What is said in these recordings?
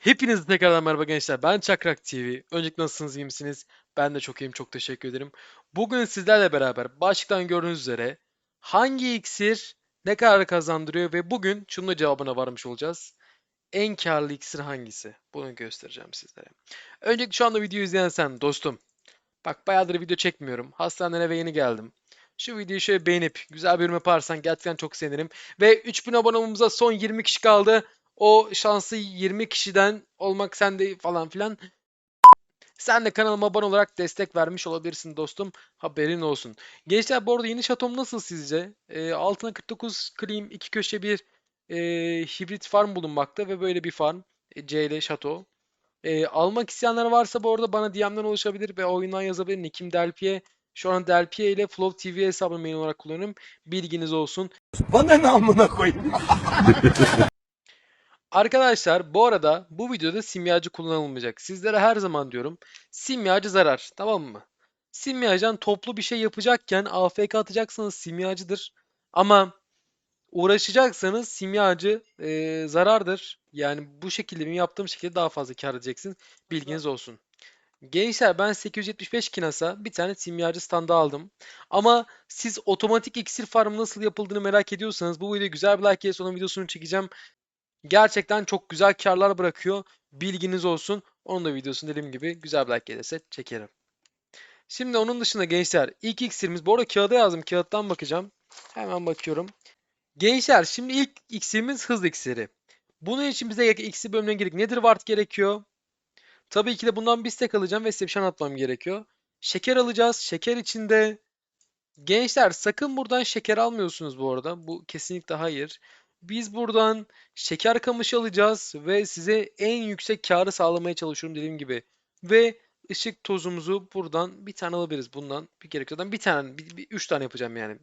Hepinize tekrardan merhaba gençler. Ben Çakrak TV. Öncelikle nasılsınız, iyi misiniz? Ben de çok iyiyim, çok teşekkür ederim. Bugün sizlerle beraber başlıktan gördüğünüz üzere hangi iksir ne kadar kazandırıyor ve bugün şunun da cevabına varmış olacağız. En karlı iksir hangisi? Bunu göstereceğim sizlere. Öncelikle şu anda videoyu izleyen sen dostum. Bak bayağıdır video çekmiyorum. Hastaneden eve yeni geldim. Şu videoyu şöyle beğenip güzel bir yorum yaparsan gerçekten çok sevinirim. Ve 3000 abonemize son 20 kişi kaldı. O şansı 20 kişiden olmak sende falan filan. Sen de kanalıma abone olarak destek vermiş olabilirsin dostum. Haberin olsun. Gençler bu arada yeni şatom nasıl sizce? Ee, altına 49 clean, iki köşe bir e, hibrit farm bulunmakta ve böyle bir farm. E, CL şato. E, almak isteyenler varsa bu arada bana DM'den ulaşabilir ve oyundan yazabilir. Nickim Delpiye. Şu an Delpiye ile Flow TV hesabını mail olarak kullanıyorum. Bilginiz olsun. Bana ne amına koyayım? Arkadaşlar bu arada bu videoda simyacı kullanılmayacak. Sizlere her zaman diyorum simyacı zarar tamam mı? Simyacıdan toplu bir şey yapacakken AFK atacaksanız simyacıdır. Ama uğraşacaksanız simyacı e, zarardır. Yani bu şekilde benim yaptığım şekilde daha fazla kar edeceksiniz. Bilginiz olsun. Gençler ben 875 kinasa bir tane simyacı standı aldım. Ama siz otomatik iksir farmı nasıl yapıldığını merak ediyorsanız bu videoya güzel bir like gelirse onun videosunu çekeceğim. Gerçekten çok güzel karlar bırakıyor. Bilginiz olsun. Onun da videosunu dediğim gibi güzel bir like gelirse çekerim. Şimdi onun dışında gençler ilk iksirimiz. Bu arada kağıda yazdım. Kağıttan bakacağım. Hemen bakıyorum. Gençler şimdi ilk iksirimiz hız iksiri. Bunun için bize iksir bölümüne gerek nedir wart gerekiyor? Tabii ki de bundan bir stack alacağım ve size bir şey anlatmam gerekiyor. Şeker alacağız. Şeker içinde gençler sakın buradan şeker almıyorsunuz bu arada. Bu kesinlikle hayır. Biz buradan şeker kamışı alacağız ve size en yüksek karı sağlamaya çalışıyorum dediğim gibi. Ve ışık tozumuzu buradan bir tane alabiliriz bundan. Bir gerekiyordan bir tane, bir, bir- üç tane yapacağım yani.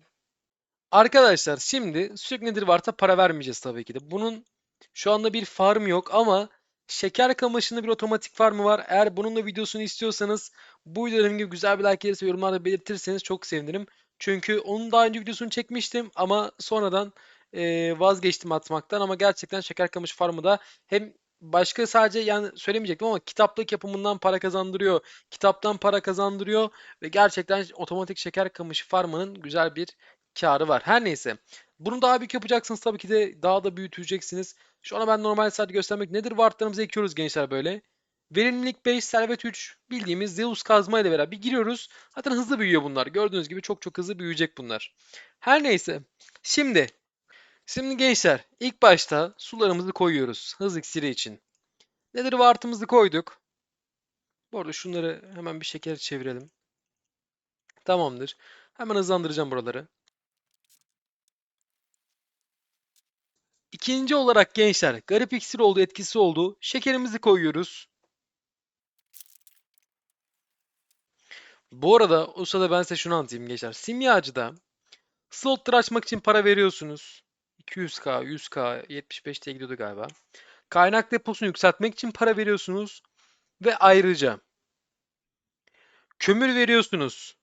Arkadaşlar şimdi sürekli nedir varsa para vermeyeceğiz tabii ki de. Bunun şu anda bir farm yok ama şeker kamışında bir otomatik farmı var. Eğer bunun da videosunu istiyorsanız bu videolarım gibi güzel bir like gelirse yorumlarda belirtirseniz çok sevinirim. Çünkü onun daha önce videosunu çekmiştim ama sonradan eee, vazgeçtim atmaktan ama gerçekten şeker kamış farmı da hem başka sadece yani söylemeyecektim ama kitaplık yapımından para kazandırıyor. Kitaptan para kazandırıyor ve gerçekten otomatik şeker kamışı farmının güzel bir karı var. Her neyse. Bunu daha büyük yapacaksınız tabii ki de daha da büyüteceksiniz. Şu an ben normal sadece göstermek nedir? Wardlarımızı ekiyoruz gençler böyle. Verimlilik 5, servet 3 bildiğimiz Zeus kazma ile beraber bir giriyoruz. Zaten hızlı büyüyor bunlar. Gördüğünüz gibi çok çok hızlı büyüyecek bunlar. Her neyse. Şimdi Şimdi gençler ilk başta sularımızı koyuyoruz hız iksiri için. Nedir vartımızı koyduk. Bu arada şunları hemen bir şeker çevirelim. Tamamdır. Hemen hızlandıracağım buraları. İkinci olarak gençler garip iksir oldu etkisi oldu. Şekerimizi koyuyoruz. Bu arada o sırada ben size şunu anlatayım gençler. Simyacıda slotları açmak için para veriyorsunuz. 200k, 100k, 75 diye gidiyordu galiba. Kaynak deposunu yükseltmek için para veriyorsunuz. Ve ayrıca kömür veriyorsunuz.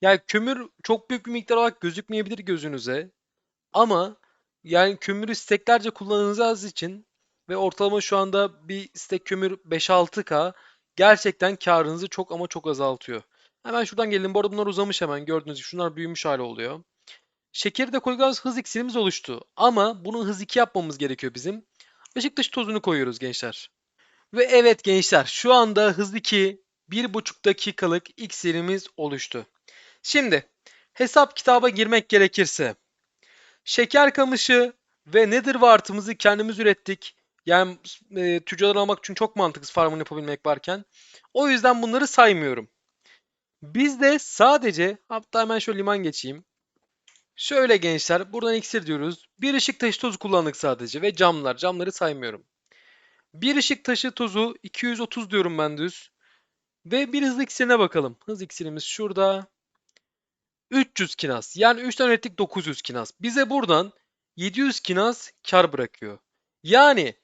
Yani kömür çok büyük bir miktar olarak gözükmeyebilir gözünüze. Ama yani kömürü steklerce kullanacağınız için ve ortalama şu anda bir stek kömür 5-6k gerçekten karınızı çok ama çok azaltıyor. Hemen şuradan gelin. Bu arada bunlar uzamış hemen. Gördüğünüz gibi şunlar büyümüş hali oluyor. Şekeri de koyacağız hız iksirimiz oluştu. Ama bunu hız 2 yapmamız gerekiyor bizim. Işık dışı tozunu koyuyoruz gençler. Ve evet gençler şu anda hız 2 1,5 dakikalık iksirimiz oluştu. Şimdi hesap kitaba girmek gerekirse şeker kamışı ve nedir wartımızı kendimiz ürettik. Yani e, tüccardan almak için çok mantıksız farmını yapabilmek varken. O yüzden bunları saymıyorum. Biz de sadece hatta hemen şöyle liman geçeyim. Şöyle gençler buradan iksir diyoruz. Bir ışık taşı tozu kullandık sadece ve camlar. Camları saymıyorum. Bir ışık taşı tozu 230 diyorum ben düz. Ve bir hız iksirine bakalım. Hız iksirimiz şurada. 300 kinas. Yani 3 tane ürettik 900 kinas. Bize buradan 700 kinas kar bırakıyor. Yani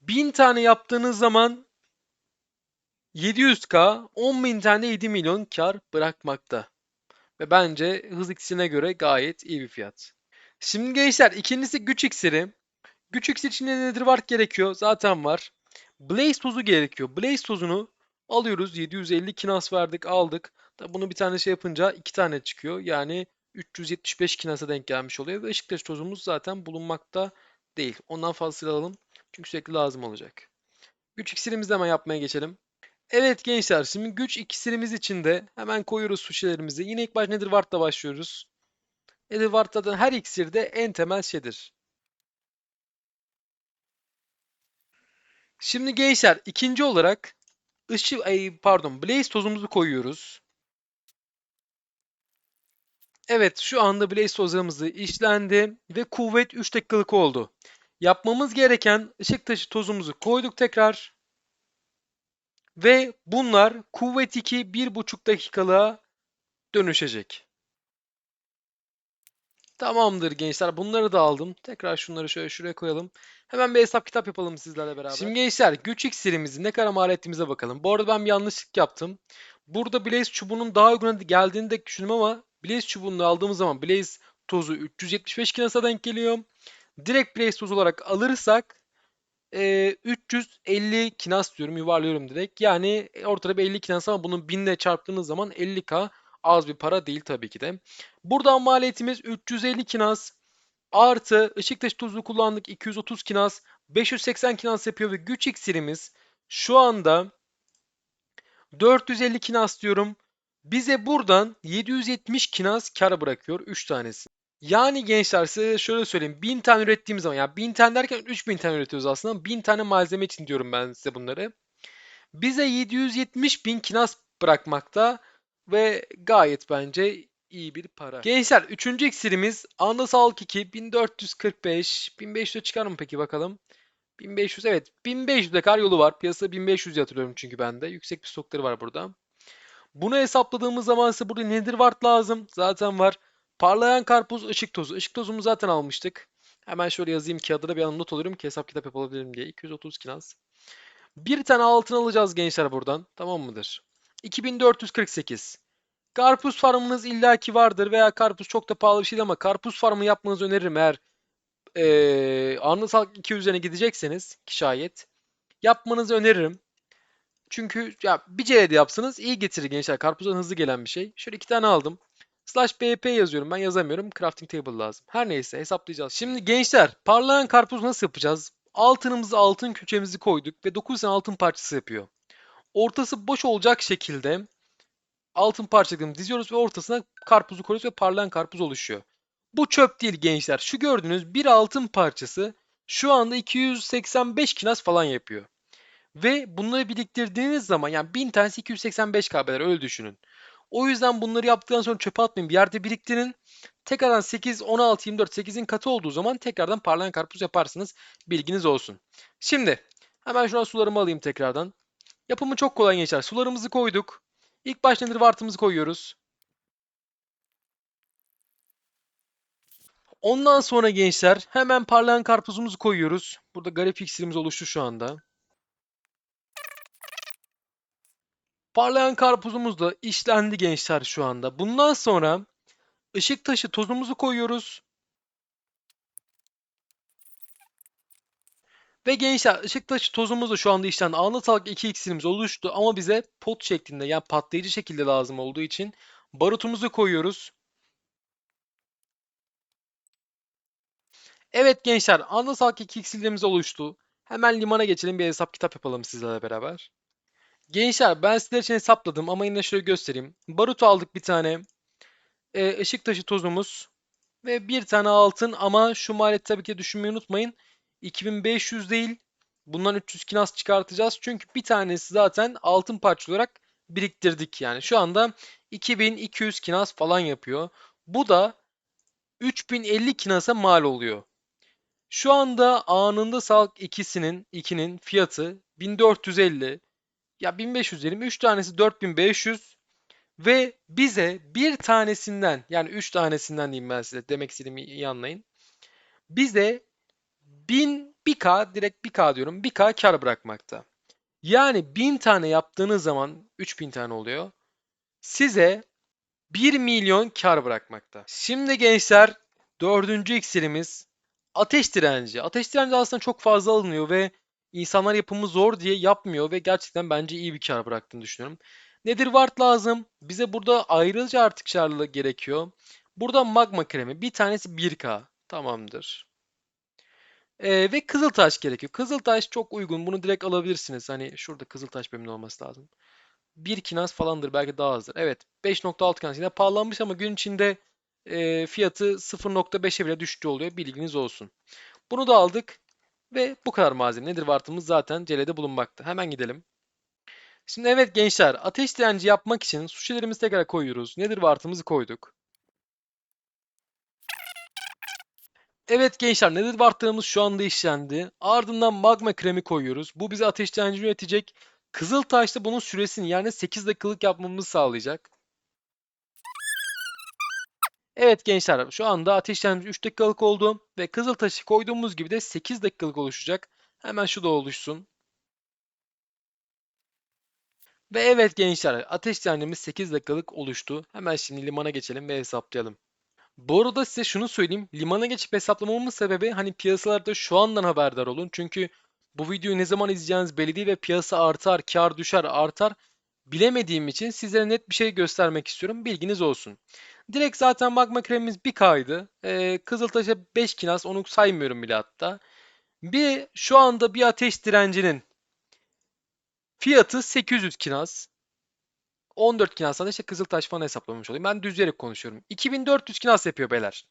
1000 tane yaptığınız zaman 700k 10.000 tane 7 milyon kar bırakmakta. Ve bence hız iksirine göre gayet iyi bir fiyat. Şimdi gençler ikincisi güç iksiri. Güç iksir için nedir var gerekiyor. Zaten var. Blaze tozu gerekiyor. Blaze tozunu alıyoruz. 750 kinas verdik aldık. Bunu bir tane şey yapınca iki tane çıkıyor. Yani 375 kinasa denk gelmiş oluyor. Ve ışık taşı tozumuz zaten bulunmakta değil. Ondan fazlasıyla alalım. Çünkü sürekli lazım olacak. Güç iksirimizi hemen yapmaya geçelim. Evet gençler şimdi güç iksirimiz için de hemen koyuyoruz su şişelerimizi. Yine ilk baş nedir Vart'la başlıyoruz. Nedir Vart zaten her iksirde en temel şeydir. Şimdi gençler ikinci olarak ışık ay pardon blaze tozumuzu koyuyoruz. Evet şu anda blaze tozlarımızı işlendi ve kuvvet 3 dakikalık oldu. Yapmamız gereken ışık taşı tozumuzu koyduk tekrar. Ve bunlar kuvvet 2 1,5 dakikalığa dönüşecek. Tamamdır gençler. Bunları da aldım. Tekrar şunları şöyle şuraya koyalım. Hemen bir hesap kitap yapalım sizlerle beraber. Şimdi gençler güç iksirimizi ne kadar mal ettiğimize bakalım. Bu arada ben bir yanlışlık yaptım. Burada Blaze çubuğunun daha uyguna geldiğini de düşündüm ama Blaze çubuğunu aldığımız zaman Blaze tozu 375 kinasa denk geliyor. Direkt Blaze tozu olarak alırsak e, 350 kinas diyorum yuvarlıyorum direkt. Yani ortada bir 50 kinas ama bunun 1000 ile çarptığınız zaman 50k az bir para değil tabii ki de. Buradan maliyetimiz 350 kinas artı ışık taşı tozu kullandık 230 kinas 580 kinas yapıyor ve güç iksirimiz şu anda 450 kinas diyorum. Bize buradan 770 kinas kar bırakıyor 3 tanesi. Yani gençler size şöyle söyleyeyim. 1000 tane ürettiğimiz zaman yani 1000 tane derken 3000 tane üretiyoruz aslında. 1000 tane malzeme için diyorum ben size bunları. Bize 770 bin kinas bırakmakta ve gayet bence iyi bir para. Gençler 3. iksirimiz Anda Sağlık 2 1445 1500'e çıkar mı peki bakalım. 1500 evet 1500'e kadar yolu var. Piyasada 1500 diye hatırlıyorum çünkü bende. Yüksek bir stokları var burada. Bunu hesapladığımız zaman ise burada nedir wart lazım? Zaten var. Parlayan karpuz, ışık tozu. Işık tozumuzu zaten almıştık. Hemen şöyle yazayım kağıda da bir an not alıyorum ki hesap kitap yapabilirim diye. 230 kinaz. Bir tane altın alacağız gençler buradan. Tamam mıdır? 2448. Karpuz farmınız illaki vardır veya karpuz çok da pahalı bir şey ama karpuz farmı yapmanızı öneririm eğer ee, sağlık 2 üzerine gidecekseniz ki şayet yapmanızı öneririm. Çünkü ya bir CL'de yapsanız iyi getirir gençler. Karpuzdan hızlı gelen bir şey. Şöyle iki tane aldım. Slash BP yazıyorum. Ben yazamıyorum. Crafting table lazım. Her neyse hesaplayacağız. Şimdi gençler parlayan karpuz nasıl yapacağız? Altınımızı altın külçemizi koyduk ve 9 tane altın parçası yapıyor. Ortası boş olacak şekilde altın parçalarını diziyoruz ve ortasına karpuzu koyuyoruz ve parlayan karpuz oluşuyor. Bu çöp değil gençler. Şu gördüğünüz bir altın parçası şu anda 285 kinas falan yapıyor. Ve bunları biriktirdiğiniz zaman yani 1000 tanesi 285 KB'ler öyle düşünün. O yüzden bunları yaptıktan sonra çöpe atmayın. Bir yerde biriktirin. Tekrardan 8, 16, 24, 8'in katı olduğu zaman tekrardan parlayan karpuz yaparsınız. Bilginiz olsun. Şimdi hemen şuna sularımı alayım tekrardan. Yapımı çok kolay geçer. Sularımızı koyduk. İlk başta nedir vartımızı koyuyoruz. Ondan sonra gençler hemen parlayan karpuzumuzu koyuyoruz. Burada garip iksirimiz oluştu şu anda. Parlayan karpuzumuz da işlendi gençler şu anda. Bundan sonra ışık taşı tozumuzu koyuyoruz. Ve gençler ışık taşı tozumuz da şu anda işlendi. Anlı sağlık 2 iksirimiz oluştu ama bize pot şeklinde yani patlayıcı şekilde lazım olduğu için barutumuzu koyuyoruz. Evet gençler anlı sağlık 2 iksirlerimiz oluştu. Hemen limana geçelim bir hesap kitap yapalım sizlerle beraber. Gençler ben sizler için hesapladım ama yine şöyle göstereyim. Barut aldık bir tane. Ee, ışık taşı tozumuz. Ve bir tane altın ama şu maliyeti tabii ki düşünmeyi unutmayın. 2500 değil. Bundan 300 kinas çıkartacağız. Çünkü bir tanesi zaten altın parça olarak biriktirdik. Yani şu anda 2200 kinas falan yapıyor. Bu da 3050 kinasa mal oluyor. Şu anda anında sağlık ikisinin 2'nin fiyatı 1450. Ya 1500 diyelim. 3 tanesi 4500 ve bize bir tanesinden yani 3 tanesinden diyeyim ben size demek istediğimi iyi anlayın. Bize 1000 1K direkt 1K diyorum 1K kar bırakmakta. Yani 1000 tane yaptığınız zaman 3000 tane oluyor. Size 1 milyon kar bırakmakta. Şimdi gençler dördüncü iksirimiz Ateş direnci. Ateş direnci aslında çok fazla alınıyor ve insanlar yapımı zor diye yapmıyor ve gerçekten bence iyi bir kar bıraktığını düşünüyorum. Nedir ward lazım? Bize burada ayrıca artık karlı gerekiyor. Burada magma kremi. Bir tanesi 1K. Tamamdır. Ee, ve Kızıltaş gerekiyor. Kızıltaş çok uygun. Bunu direkt alabilirsiniz. Hani şurada Kızıltaş bölümünde olması lazım. 1 kinas falandır. Belki daha azdır. Evet. 5.6 kinas. Yine pahalanmış ama gün içinde e, fiyatı 0.5'e bile düştü oluyor. Bilginiz olsun. Bunu da aldık. Ve bu kadar malzeme. Nedir vartımız zaten celede bulunmakta. Hemen gidelim. Şimdi evet gençler. Ateş direnci yapmak için su şişelerimizi tekrar koyuyoruz. Nedir vartımızı koyduk. Evet gençler nedir wartlarımız şu anda işlendi. Ardından magma kremi koyuyoruz. Bu bize ateş direnci üretecek. Kızıltaş da bunun süresini yani 8 dakikalık yapmamızı sağlayacak. Evet gençler şu anda ateş direnci 3 dakikalık oldu. Ve Kızıltaş'ı koyduğumuz gibi de 8 dakikalık oluşacak. Hemen şu da oluşsun. Ve evet gençler ateş direncimiz 8 dakikalık oluştu. Hemen şimdi limana geçelim ve hesaplayalım. Bu arada size şunu söyleyeyim. Limana geçip hesaplamamın sebebi hani piyasalarda şu andan haberdar olun. Çünkü bu videoyu ne zaman izleyeceğiniz belli değil ve piyasa artar, kar düşer, artar. Bilemediğim için sizlere net bir şey göstermek istiyorum. Bilginiz olsun. Direkt zaten magma kremimiz 1K'ydı. Ee, Kızıltaş'a 5 kinas onu saymıyorum bile hatta. Bir şu anda bir ateş direncinin fiyatı 800 kinas. 14 kinastan da işte Kızıltaş falan hesaplamış olayım. Ben düzleyerek konuşuyorum. 2400 kinas yapıyor beyler.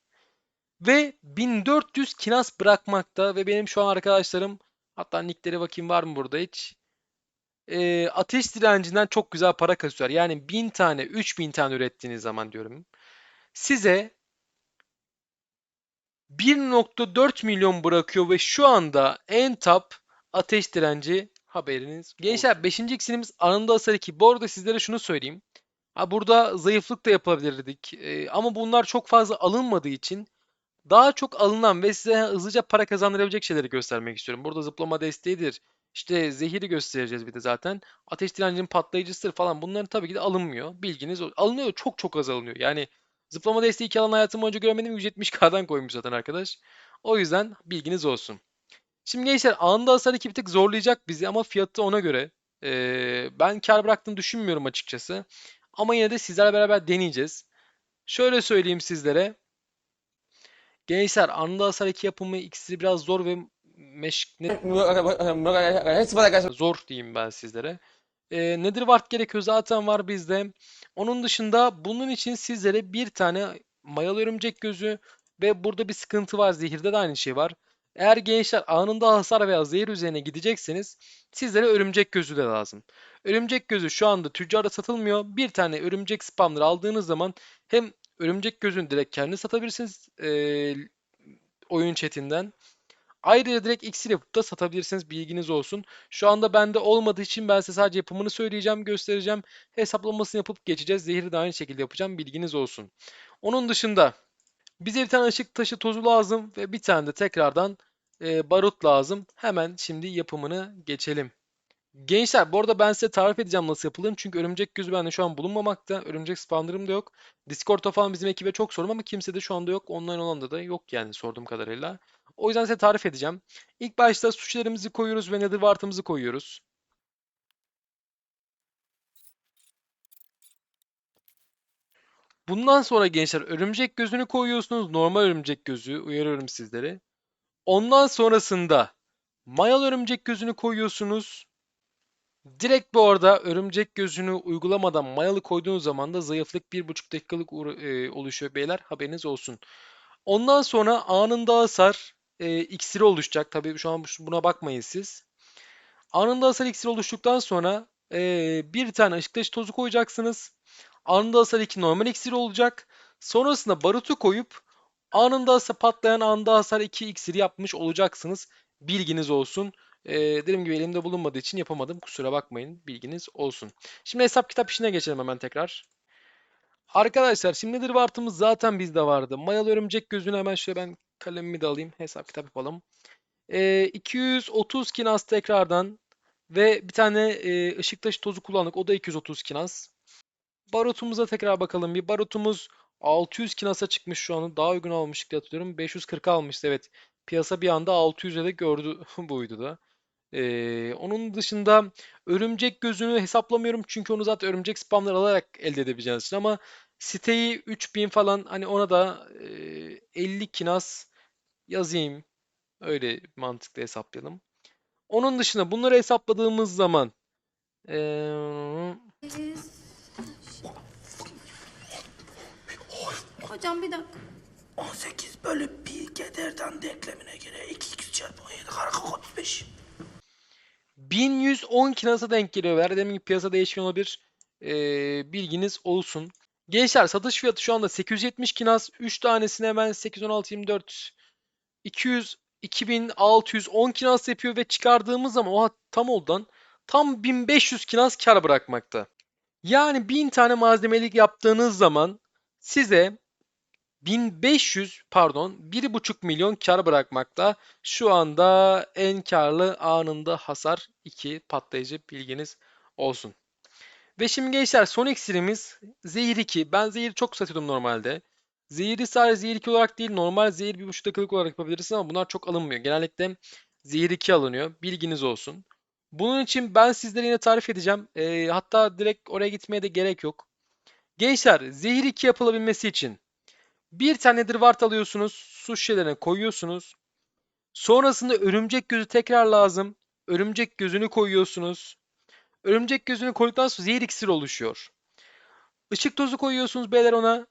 Ve 1400 kinas bırakmakta ve benim şu an arkadaşlarım hatta nickleri bakayım var mı burada hiç. Ee, ateş direncinden çok güzel para kasıyorlar. Yani 1000 tane 3000 tane ürettiğiniz zaman diyorum. Size 1.4 milyon bırakıyor ve şu anda en top ateş direnci haberiniz. Gençler 5. iksirimiz anında hasar 2. Bu arada sizlere şunu söyleyeyim. Ha burada zayıflık da yapabilirdik. Ee, ama bunlar çok fazla alınmadığı için daha çok alınan ve size hızlıca para kazandırabilecek şeyleri göstermek istiyorum. Burada zıplama desteğidir. İşte zehiri göstereceğiz bir de zaten. Ateş direncinin patlayıcısıdır falan. Bunların tabii ki de alınmıyor. Bilginiz alınıyor çok çok az alınıyor. Yani zıplama desteği iki alan hayatım boyunca görmedim. 170k'dan koymuş zaten arkadaş. O yüzden bilginiz olsun. Şimdi gençler anında hasar iki bir tık zorlayacak bizi ama fiyatı ona göre. Ee, ben kar bıraktığını düşünmüyorum açıkçası. Ama yine de sizlerle beraber deneyeceğiz. Şöyle söyleyeyim sizlere. Gençler anında hasar 2 yapımı ikisi biraz zor ve meş ne- zor diyeyim ben sizlere. Ee, nedir ward gerekiyor zaten var bizde. Onun dışında bunun için sizlere bir tane mayalı örümcek gözü ve burada bir sıkıntı var. Zehirde de aynı şey var. Eğer gençler anında hasar veya zehir üzerine gidecekseniz sizlere örümcek gözü de lazım. Örümcek gözü şu anda tüccarda satılmıyor. Bir tane örümcek spamları aldığınız zaman hem örümcek gözünü direkt kendi satabilirsiniz eee, oyun chatinden. Ayrıca direkt iksir yapıp da satabilirsiniz. Bilginiz olsun. Şu anda bende olmadığı için ben size sadece yapımını söyleyeceğim, göstereceğim. Hesaplamasını yapıp geçeceğiz. Zehri de aynı şekilde yapacağım. Bilginiz olsun. Onun dışında bize bir tane ışık taşı tozu lazım ve bir tane de tekrardan e, barut lazım. Hemen şimdi yapımını geçelim. Gençler bu arada ben size tarif edeceğim nasıl yapıldığını. Çünkü örümcek gözü bende şu an bulunmamakta. Örümcek spawner'ım da yok. Discord'da falan bizim ekibe çok sordum ama kimse de şu anda yok. Online olanda da yok yani sorduğum kadarıyla. O yüzden size tarif edeceğim. İlk başta suçlarımızı koyuyoruz ve nether wart'ımızı koyuyoruz. Bundan sonra gençler örümcek gözünü koyuyorsunuz. Normal örümcek gözü. Uyarıyorum sizleri. Ondan sonrasında mayalı örümcek gözünü koyuyorsunuz. Direkt bu arada örümcek gözünü uygulamadan mayalı koyduğunuz zaman da zayıflık 1,5 dakikalık e, oluşuyor beyler. Haberiniz olsun. Ondan sonra anında hasar e, iksiri oluşacak. Tabii şu an bu- buna bakmayın siz. Anında hasar iksiri oluştuktan sonra e, bir tane ışık taşı tozu koyacaksınız. Anında hasar 2 normal iksiri olacak. Sonrasında barutu koyup anında hasar patlayan anında hasar 2 iksiri yapmış olacaksınız. Bilginiz olsun. Ee, dediğim gibi elimde bulunmadığı için yapamadım. Kusura bakmayın. Bilginiz olsun. Şimdi hesap kitap işine geçelim hemen tekrar. Arkadaşlar şimdi nedir vartımız zaten bizde vardı. Mayalı örümcek gözünü hemen şöyle ben kalemimi de alayım. Hesap kitap yapalım. Ee, 230 kinas tekrardan ve bir tane e, ışık taşı tozu kullandık. O da 230 kinas. Barutumuza tekrar bakalım. Bir barutumuz 600 kinasa çıkmış şu an. Daha uygun almıştık diye hatırlıyorum. 540 almıştı evet. Piyasa bir anda 600'e de gördü bu videoda. Ee, onun dışında örümcek gözünü hesaplamıyorum çünkü onu zaten örümcek spamlar alarak elde edebileceğiniz için ama siteyi 3000 falan hani ona da e, 50 kinas yazayım. Öyle mantıklı hesaplayalım. Onun dışında bunları hesapladığımız zaman eee, Hocam bir dakika. 18 bölü 1 kederden denklemine göre x x çarpı 17 kare 35. 1110 kinasa denk geliyor. Verdiğim gibi piyasa değişken olabilir. Ee, bilginiz olsun. Gençler satış fiyatı şu anda 870 kinas. 3 tanesine hemen 8, 16, 24, 200, 2610 kinas yapıyor ve çıkardığımız zaman oha tam oldan tam 1500 kinas kar bırakmakta. Yani 1000 tane malzemelik yaptığınız zaman size 1500 pardon 1,5 milyon kar bırakmakta. Şu anda en karlı anında hasar 2 patlayıcı bilginiz olsun. Ve şimdi gençler son iksirimiz Zehir 2. Ben Zehir çok satıyordum normalde. Zehiri sadece Zehir 2 olarak değil normal Zehir 1,5 dakikalık olarak yapabilirsiniz ama bunlar çok alınmıyor. Genellikle Zehir 2 alınıyor. Bilginiz olsun. Bunun için ben sizlere yine tarif edeceğim. Ee, hatta direkt oraya gitmeye de gerek yok. Gençler Zehir 2 yapılabilmesi için bir tanedir vart alıyorsunuz. Su şişelerine koyuyorsunuz. Sonrasında örümcek gözü tekrar lazım. Örümcek gözünü koyuyorsunuz. Örümcek gözünü koyduktan sonra zehir iksiri oluşuyor. Işık tozu koyuyorsunuz beyler ona.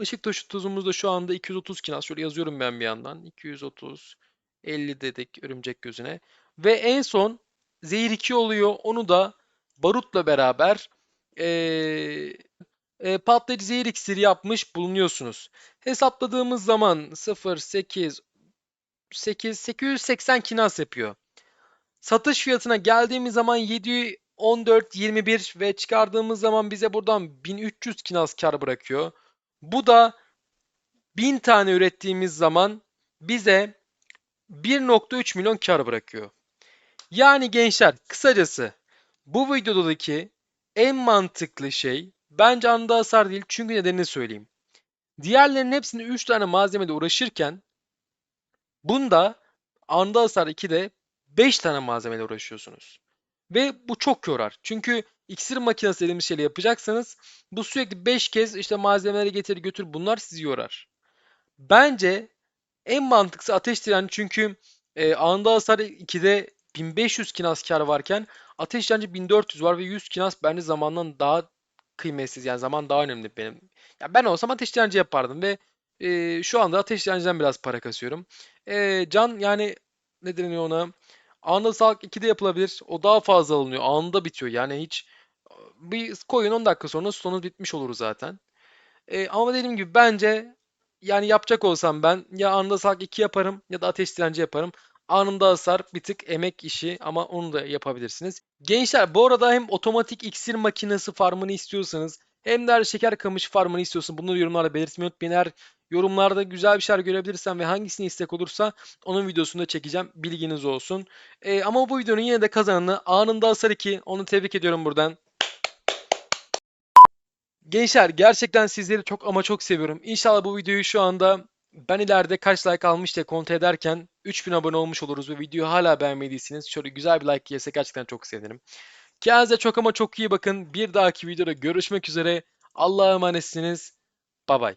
Işık tozu tozumuz da şu anda 230 kinas. Şöyle yazıyorum ben bir yandan. 230, 50 dedik örümcek gözüne. Ve en son zehir 2 oluyor. Onu da barutla beraber eee e, patlayıcı zehir iksiri yapmış bulunuyorsunuz. Hesapladığımız zaman 0, 8, 8, 880 kinas yapıyor. Satış fiyatına geldiğimiz zaman 714, 21 ve çıkardığımız zaman bize buradan 1300 kinas kar bırakıyor. Bu da 1000 tane ürettiğimiz zaman bize 1.3 milyon kar bırakıyor. Yani gençler kısacası bu videodaki en mantıklı şey bence anda hasar değil çünkü nedenini söyleyeyim. Diğerlerinin hepsini 3 tane malzemede uğraşırken bunda anda hasar 2'de 5 tane malzemeyle uğraşıyorsunuz. Ve bu çok yorar. Çünkü iksir makinesi dediğimiz şeyle yapacaksanız bu sürekli 5 kez işte malzemeleri getir götür bunlar sizi yorar. Bence en mantıklısı ateş direnci çünkü e, anda hasar 2'de 1500 kinas kar varken ateş direnci 1400 var ve 100 kinas bence zamandan daha kıymetsiz yani zaman daha önemli benim. Ya ben olsam ateş direnci yapardım ve e, şu anda ateş direnciden biraz para kasıyorum. E, can yani ne deniyor ona? Anında sağlık 2'de yapılabilir. O daha fazla alınıyor. Anında bitiyor. Yani hiç bir koyun 10 dakika sonra sonu bitmiş olur zaten. E, ama dediğim gibi bence yani yapacak olsam ben ya anında sağlık 2 yaparım ya da ateş direnci yaparım. Anında hasar bir tık emek işi ama onu da yapabilirsiniz. Gençler bu arada hem otomatik iksir makinesi farmını istiyorsanız hem de şeker kamışı farmını istiyorsanız bunları yorumlarda belirtmeyi unutmayın. Eğer yorumlarda güzel bir şeyler görebilirsem ve hangisini istek olursa onun videosunu da çekeceğim. Bilginiz olsun. Ee, ama bu videonun yine de kazananı anında hasar 2. Onu tebrik ediyorum buradan. Gençler gerçekten sizleri çok ama çok seviyorum. İnşallah bu videoyu şu anda ben ileride kaç like almış diye kontrol ederken 3000 abone olmuş oluruz ve videoyu hala beğenmediyseniz şöyle güzel bir like gelse gerçekten çok sevinirim. Kendinize çok ama çok iyi bakın. Bir dahaki videoda görüşmek üzere. Allah'a emanetsiniz. Bye bye.